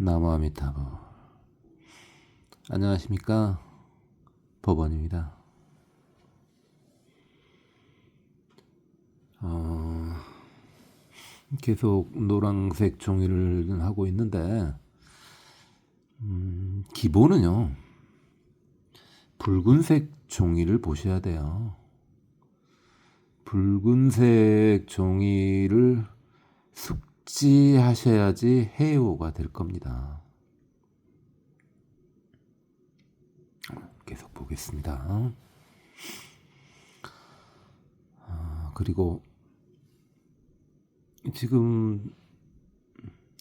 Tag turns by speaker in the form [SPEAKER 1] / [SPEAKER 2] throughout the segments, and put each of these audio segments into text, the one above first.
[SPEAKER 1] 나무아미타부 안녕하십니까 법원입니다. 어, 계속 노란색 종이를 하고 있는데 음, 기본은요 붉은색 종이를 보셔야 돼요. 붉은색 종이를 숙 지하셔야지 해오가 될 겁니다. 계속 보겠습니다. 아, 그리고 지금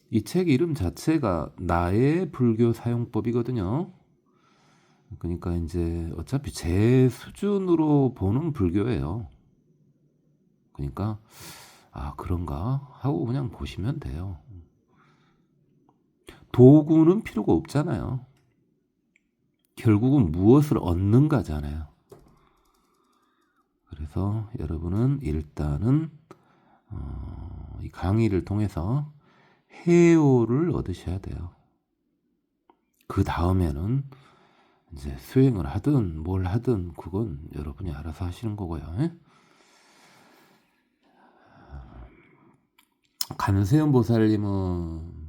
[SPEAKER 1] 이 책 이름 자체가 나의 불교 사용법이거든요. 그러니까 이제 어차피 제 수준으로 보는 불교예요. 그러니까 아 그런가 하고 그냥 보시면 돼요. 도구는 필요가 없잖아요. 결국은 무엇을 얻는가잖아요. 그래서 여러분은 일단은 어, 이 강의를 통해서 해오를 얻으셔야 돼요. 그 다음에는 이제 수행을 하든 뭘 하든 그건 여러분이 알아서 하시는 거고요. 간세음 보살님은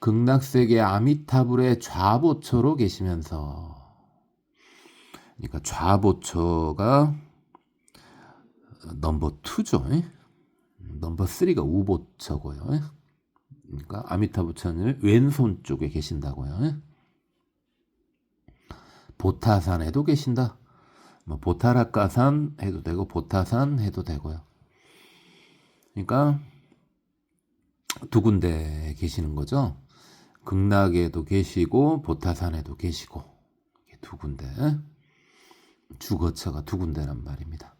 [SPEAKER 1] 극락세계 아미타불의 좌보처로 계시면서 그러니까 좌보처가 넘버 2죠. 넘버 3가 우보처고요. 그러니까 아미타부처는 왼손 쪽에 계신다고요. 보타산에도 계신다. 뭐 보타라카산 해도 되고 보타산 해도 되고요. 그러니까 두 군데 계시는 거죠. 극락에도 계시고 보타산에도 계시고 두 군데 주거처가 두 군데란 말입니다.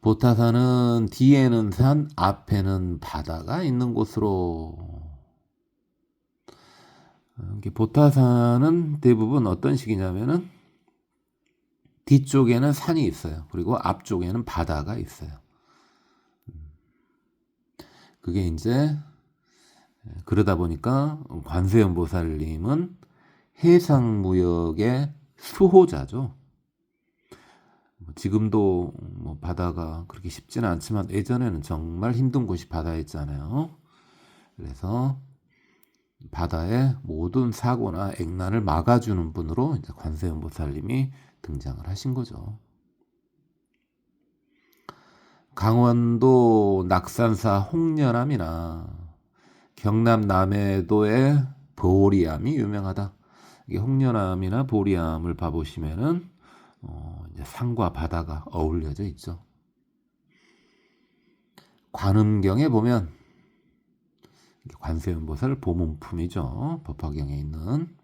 [SPEAKER 1] 보타산은 뒤에는 산, 앞에는 바다가 있는 곳으로 보타산은 대부분 어떤 식이냐면은 뒤쪽에는 산이 있어요. 그리고 앞쪽에는 바다가 있어요. 그게 이제 그러다 보니까 관세음 보살님은 해상무역의 수호자죠. 뭐 지금도 뭐 바다가 그렇게 쉽지는 않지만 예전에는 정말 힘든 곳이 바다였잖아요. 그래서 바다의 모든 사고나 액난을 막아주는 분으로 이제 관세음 보살님이 등장을 하신 거죠. 강원도 낙산사 홍련암이나 경남 남해도의 보리암이 유명하다. 이게 홍련암이나 보리암을 봐보시면은 어, 이제 산과 바다가 어울려져 있죠. 관음경에 보면 관세음보살 보문품이죠. 법화경에 있는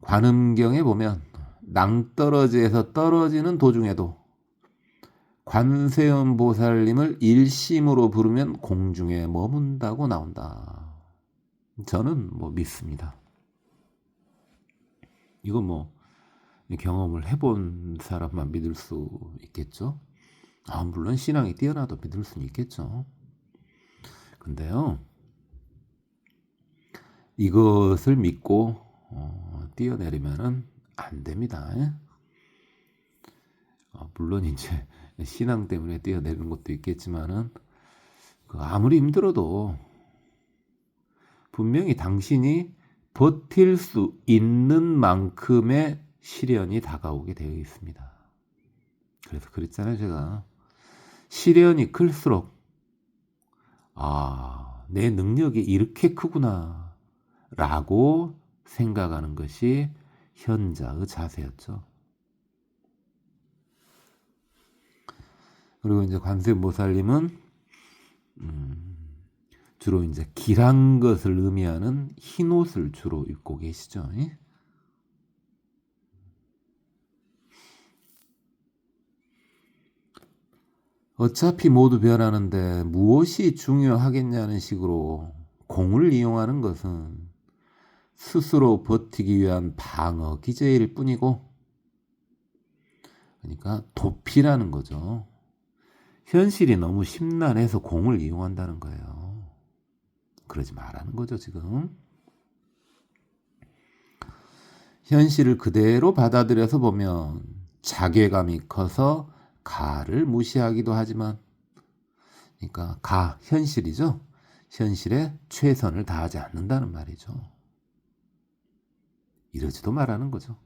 [SPEAKER 1] 관음경에 보면 낭떠러지에서 떨어지는 도중에도 관세음 보살님을 일심으로 부르면 공중에 머문다고 나온다. 저는 뭐 믿습니다. 이건 뭐 경험을 해본 사람만 믿을 수 있겠죠. 아, 물론 신앙이 뛰어나도 믿을 수는 있겠죠. 근데요, 이것을 믿고 어, 뛰어내리면은 안 됩니다. 어, 물론 이제 신앙 때문에 뛰어내리는 것도 있겠지만은 그 아무리 힘들어도 분명히 당신이 버틸 수 있는 만큼의 시련이 다가오게 되어 있습니다. 그래서 그랬잖아요, 제가. 시련이 클수록, 아, 내 능력이 이렇게 크구나, 라고 생각하는 것이 현자의 자세였죠. 그리고 이제 관세음보살님은 음, 주로 이제 길한 것을 의미하는 흰 옷을 주로 입고 계시죠. 어차피 모두 변하는데 무엇이 중요하겠냐는 식으로 공을 이용하는 것은 스스로 버티기 위한 방어 기제일 뿐이고, 그러니까 도피라는 거죠. 현실이 너무 심란해서 공을 이용한다는 거예요. 그러지 말라는 거죠, 지금. 현실을 그대로 받아들여서 보면 자괴감이 커서 가를 무시하기도 하지만 그러니까 가 현실이죠. 현실에 최선을 다하지 않는다는 말이죠. 이러지도 말하는 거죠.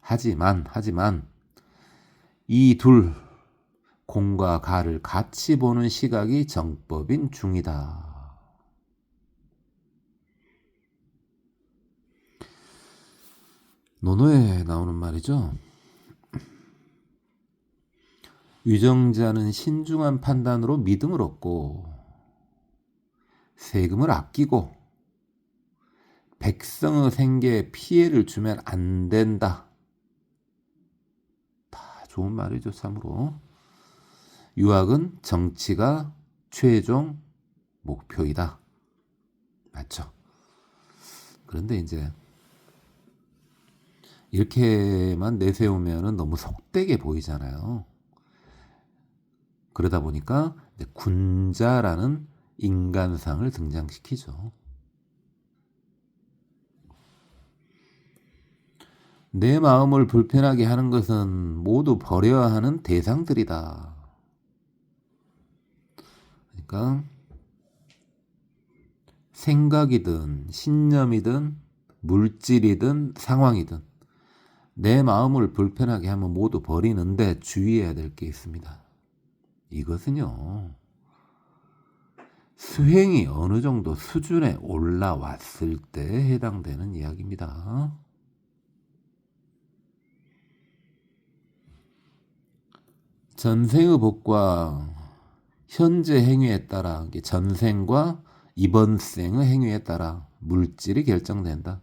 [SPEAKER 1] 하지만 하지만 이 둘 공과 가를 같이 보는 시각이 정법인 중이다. 논어에 나오는 말이죠. 유정자는 신중한 판단으로 믿음을 얻고 세금을 아끼고 백성의 생계에 피해를 주면 안 된다. 다 좋은 말이죠, 참으로. 유학은 정치가 최종 목표이다. 맞죠? 그런데 이제 이렇게만 내세우면 너무 속되게 보이잖아요. 그러다 보니까 군자라는 인간상을 등장시키죠. 내 마음을 불편하게 하는 것은 모두 버려야 하는 대상들이다. 그러니까 생각이든 신념이든 물질이든 상황이든 내 마음을 불편하게 하면 모두 버리는데 주의해야 될 게 있습니다. 이것은요, 수행이 어느 정도 수준에 올라왔을 때 해당되는 이야기입니다. 전생의 복과 현재 행위에 따라 전생과 이번 생의 행위에 따라 물질이 결정된다.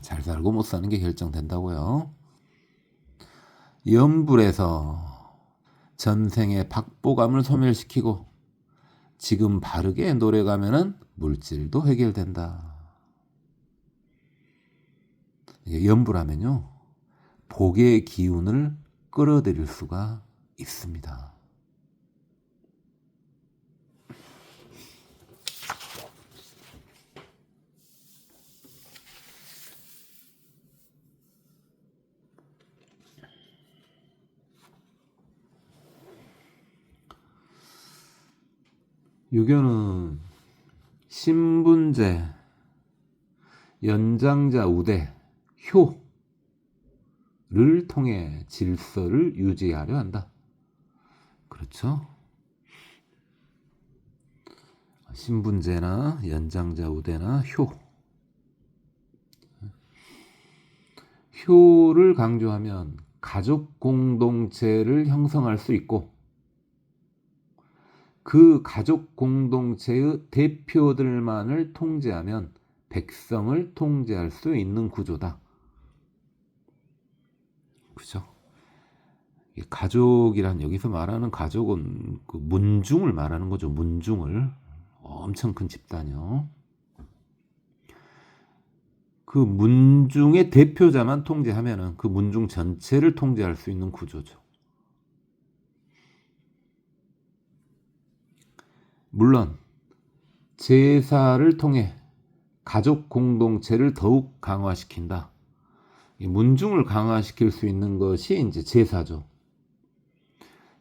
[SPEAKER 1] 잘 살고 못 사는 게 결정된다고요. 염불에서 전생의 박보감을 소멸시키고 지금 바르게 노력하면은 물질도 해결된다. 염불하면요 복의 기운을 끌어들일 수가 있습니다. 유교는 신분제, 연장자 우대, 효를 통해 질서를 유지하려 한다. 그렇죠? 신분제나 연장자 우대나 효. 효를 강조하면 가족 공동체를 형성할 수 있고 그 가족 공동체의 대표들만을 통제하면 백성을 통제할 수 있는 구조다. 그죠? 가족이란 여기서 말하는 가족은 그 문중을 말하는 거죠. 문중을 엄청 큰 집단이요. 그 문중의 대표자만 통제하면은 그 문중 전체를 통제할 수 있는 구조죠. 물론 제사를 통해 가족 공동체를 더욱 강화시킨다. 문중을 강화시킬 수 있는 것이 이제 제사죠.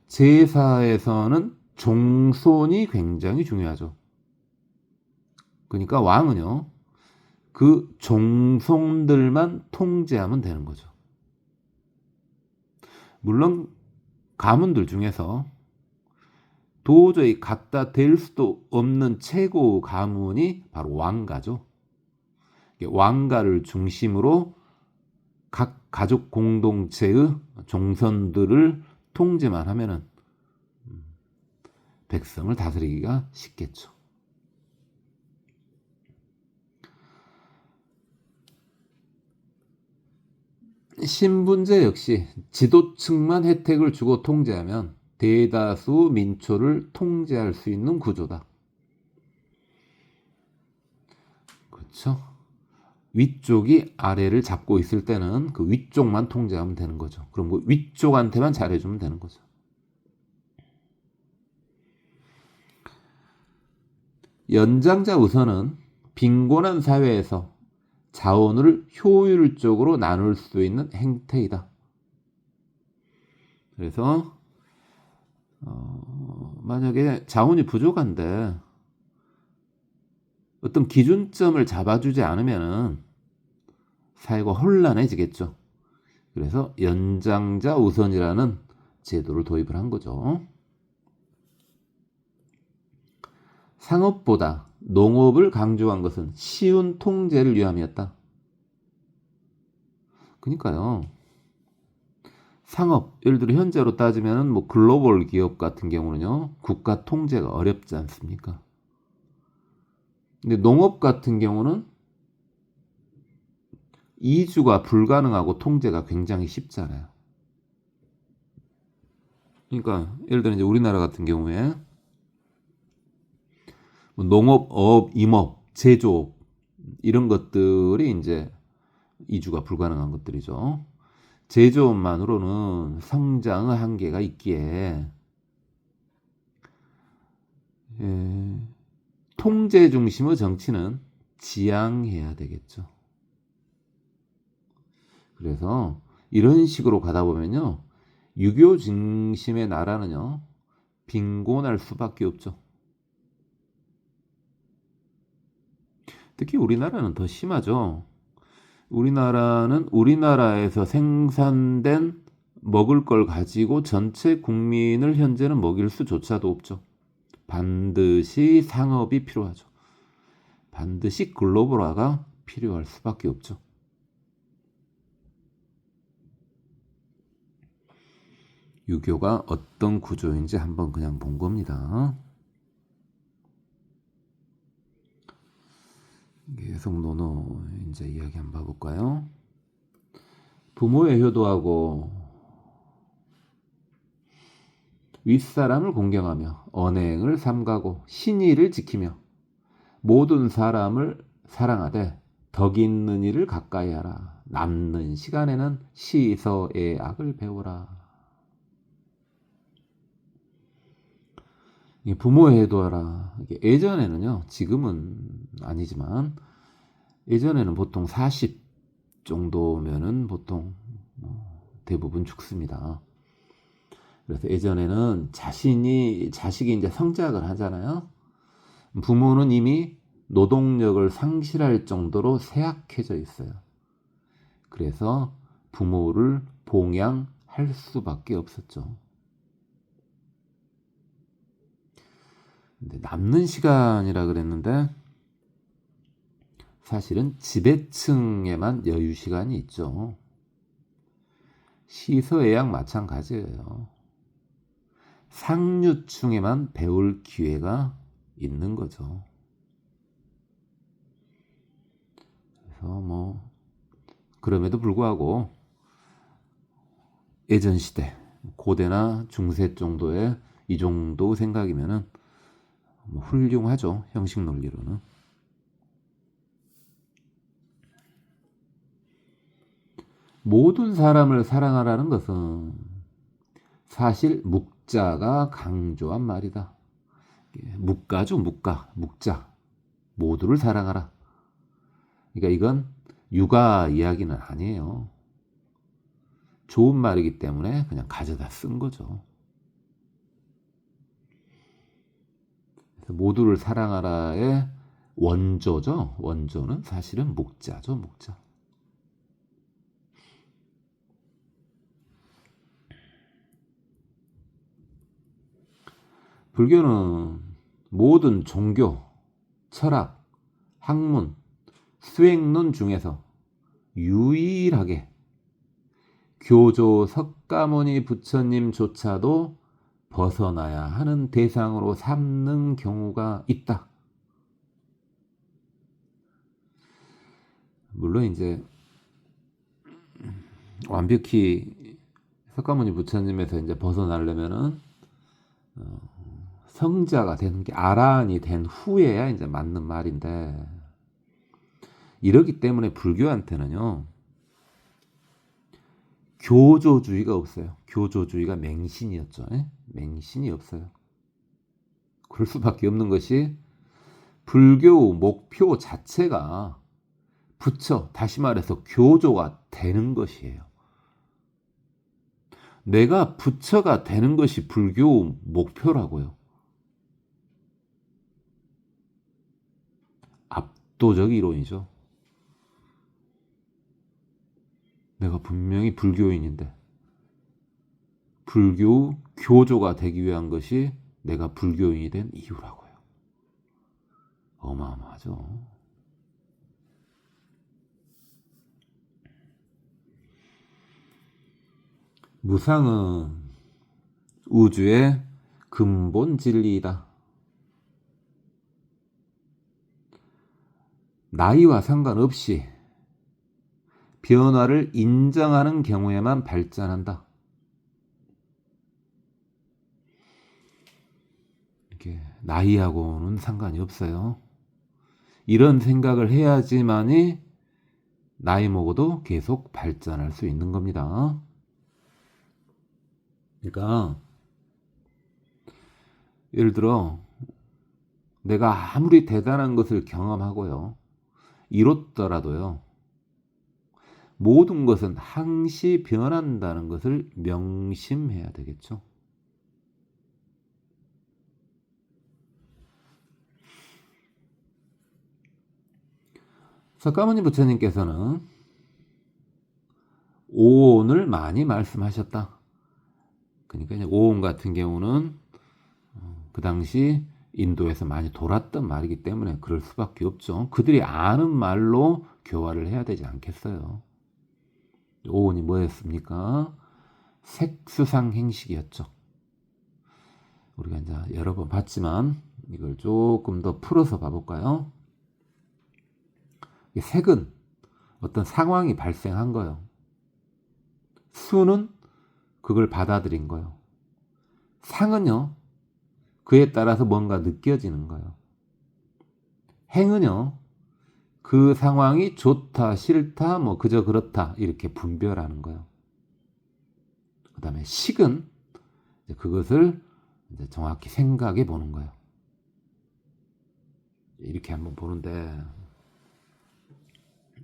[SPEAKER 1] 제사에서는 종손이 굉장히 중요하죠. 그러니까 왕은요, 그 종손들만 통제하면 되는 거죠. 물론 가문들 중에서 도저히 갖다 댈 수도 없는 최고 가문이 바로 왕가죠. 왕가를 중심으로 각 가족 공동체의 종선들을 통제만 하면은 백성을 다스리기가 쉽겠죠. 신분제 역시 지도층만 혜택을 주고 통제하면 대다수 민초를 통제할 수 있는 구조다. 그렇죠? 위쪽이 아래를 잡고 있을 때는 그 위쪽만 통제하면 되는 거죠. 그럼 그 위쪽한테만 잘해주면 되는 거죠. 연장자 우선은 빈곤한 사회에서 자원을 효율적으로 나눌 수 있는 행태이다. 그래서 어, 만약에 자원이 부족한데 어떤 기준점을 잡아주지 않으면은 사회가 혼란해지겠죠. 그래서 연장자 우선이라는 제도를 도입을 한 거죠. 상업보다 농업을 강조한 것은 쉬운 통제를 위함이었다. 그러니까요. 상업, 예를 들어 현재로 따지면 뭐 글로벌 기업 같은 경우는요. 국가 통제가 어렵지 않습니까? 근데 농업 같은 경우는 이주가 불가능하고 통제가 굉장히 쉽잖아요. 그러니까 예를 들어 이제 우리나라 같은 경우에 뭐 농업, 어업, 임업, 제조업 이런 것들이 이제 이주가 불가능한 것들이죠. 제조업만으로는 성장의 한계가 있기에 예, 통제 중심의 정치는 지양해야 되겠죠. 그래서 이런 식으로 가다 보면요. 유교 중심의 나라는요. 빈곤할 수밖에 없죠. 특히 우리나라는 더 심하죠. 우리나라는 우리나라에서 생산된 먹을 걸 가지고 전체 국민을 현재는 먹일 수조차도 없죠. 반드시 상업이 필요하죠. 반드시 글로벌화가 필요할 수밖에 없죠. 유교가 어떤 구조인지 한번 그냥 본 겁니다. 계속 노노 이제 이야기 한번 봐볼까요? 부모의 효도하고 윗사람을 공경하며 언행을 삼가고 신의를 지키며 모든 사람을 사랑하되 덕 있는 일을 가까이 하라. 남는 시간에는 시서의 악을 배우라. 부모의 해도 하라. 예전에는요, 지금은 아니지만, 예전에는 보통 40 정도면은 보통 뭐 대부분 죽습니다. 그래서 예전에는 자신이, 자식이 이제 성장을 하잖아요. 부모는 이미 노동력을 상실할 정도로 쇠약해져 있어요. 그래서 부모를 봉양할 수밖에 없었죠. 근데 남는 시간이라 그랬는데 사실은 지배층에만 여유 시간이 있죠. 시서 예약 마찬가지예요. 상류층에만 배울 기회가 있는 거죠. 그래서 뭐 그럼에도 불구하고 예전 시대 고대나 중세 정도의 이 정도 생각이면은 뭐 훌륭하죠. 형식 논리로는. 모든 사람을 사랑하라는 것은 사실 묵자가 강조한 말이다. 묵가죠, 묵가, 묵자. 모두를 사랑하라. 그러니까 이건 육아 이야기는 아니에요. 좋은 말이기 때문에 그냥 가져다 쓴 거죠. 모두를 사랑하라의 원조죠. 원조는 사실은 목자죠, 목자. 불교는 모든 종교, 철학, 학문, 수행론 중에서 유일하게 교조 석가모니 부처님조차도 벗어나야 하는 대상으로 삼는 경우가 있다. 물론 이제 완벽히 석가모니 부처님에서 이제 벗어나려면은 어, 성자가 되는 게 아란이 된 후에야 이제 맞는 말인데 이러기 때문에 불교한테는요 교조주의가 없어요. 교조주의가 맹신이었죠. 에? 맹신이 없어요. 그럴 수밖에 없는 것이 불교 목표 자체가 부처, 다시 말해서 교조가 되는 것이에요. 내가 부처가 되는 것이 불교 목표라고요. 압도적 이론이죠. 내가 분명히 불교인인데, 불교 교조가 되기 위한 것이 내가 불교인이 된 이유라고요. 어마어마하죠. 무상은 우주의 근본 진리이다. 나이와 상관없이 변화를 인정하는 경우에만 발전한다. 이렇게 나이하고는 상관이 없어요. 이런 생각을 해야지만이 나이 먹어도 계속 발전할 수 있는 겁니다. 그러니까 예를 들어 내가 아무리 대단한 것을 경험하고요. 이뤘더라도요. 모든 것은 항시 변한다는 것을 명심해야 되겠죠. 석가모니 부처님께서는 오온을 많이 말씀하셨다. 그러니까 이제 오온 같은 경우는 어, 그 당시 인도에서 많이 돌았던 말이기 때문에 그럴 수밖에 없죠. 그들이 아는 말로 교화를 해야 되지 않겠어요. 오온이 뭐였습니까? 색수상 행식이었죠. 우리가 이제 여러 번 봤지만 이걸 조금 더 풀어서 봐볼까요? 색은 어떤 상황이 발생한 거예요. 수는 그걸 받아들인 거예요. 상은요, 그에 따라서 뭔가 느껴지는 거예요. 행은요, 그 상황이 좋다, 싫다, 뭐 그저 그렇다 이렇게 분별하는 거예요. 그 다음에 식은 그것을 정확히 생각해 보는 거예요. 이렇게 한번 보는데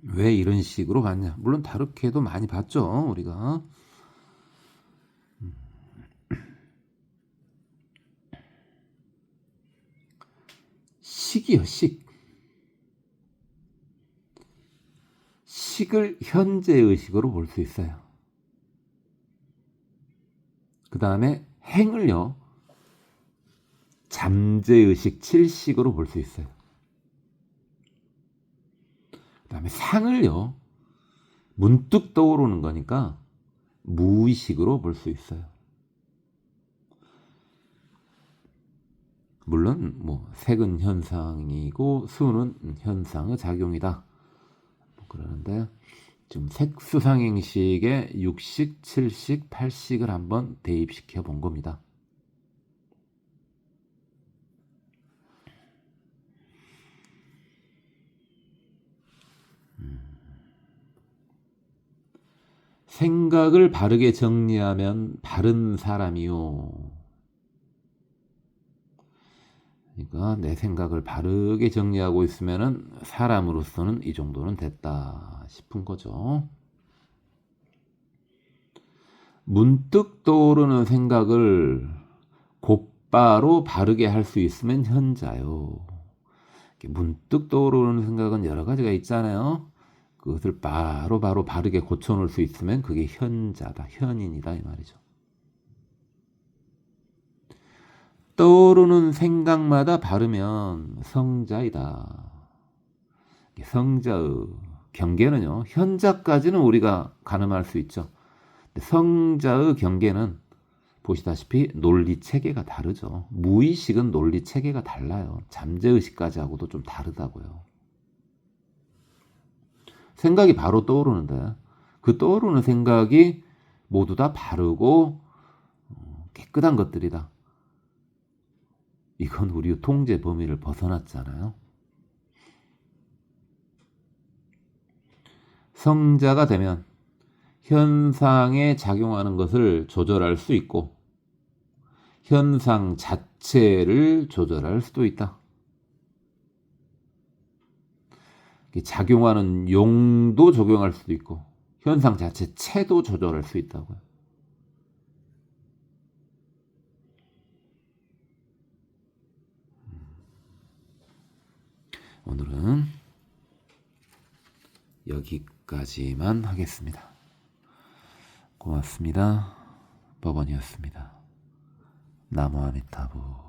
[SPEAKER 1] 왜 이런 식으로 봤냐? 물론 다르게도 많이 봤죠, 우리가. 식이요, 식. 식을 현재 의식으로 볼 수 있어요. 그 다음에 행을요, 잠재의식, 칠식으로 볼 수 있어요. 그 다음에 상을요, 문득 떠오르는 거니까 무의식으로 볼 수 있어요. 물론 뭐 색은 현상이고 수는 현상의 작용이다. 뭐 그러는데 지금 색수상행식에 6식, 7식, 8식을 한번 대입시켜 본 겁니다. 음. 생각을 바르게 정리하면 바른 사람이요. 그러니까 내 생각을 바르게 정리하고 있으면은 사람으로서는 이 정도는 됐다 싶은 거죠. 문득 떠오르는 생각을 곧바로 바르게 할 수 있으면 현자요. 문득 떠오르는 생각은 여러 가지가 있잖아요. 그것을 바로 바로 바르게 고쳐놓을 수 있으면 그게 현자다, 현인이다 이 말이죠. 떠오르는 생각마다 바르면 성자이다. 성자의 경계는요, 현자까지는 우리가 가늠할 수 있죠. 성자의 경계는 보시다시피 논리 체계가 다르죠. 무의식은 논리 체계가 달라요. 잠재의식까지 하고도 좀 다르다고요. 생각이 바로 떠오르는데 그 떠오르는 생각이 모두 다 바르고 어, 깨끗한 것들이다. 이건 우리 통제 범위를 벗어났잖아요. 성자가 되면 현상에 작용하는 것을 조절할 수 있고 현상 자체를 조절할 수도 있다. 이 작용하는 용도 적용할 수도 있고 현상 자체 체도 조절할 수 있다고요. 오늘은 여기까지만 하겠습니다. 고맙습니다. 법원이었습니다. 나무 아미타부.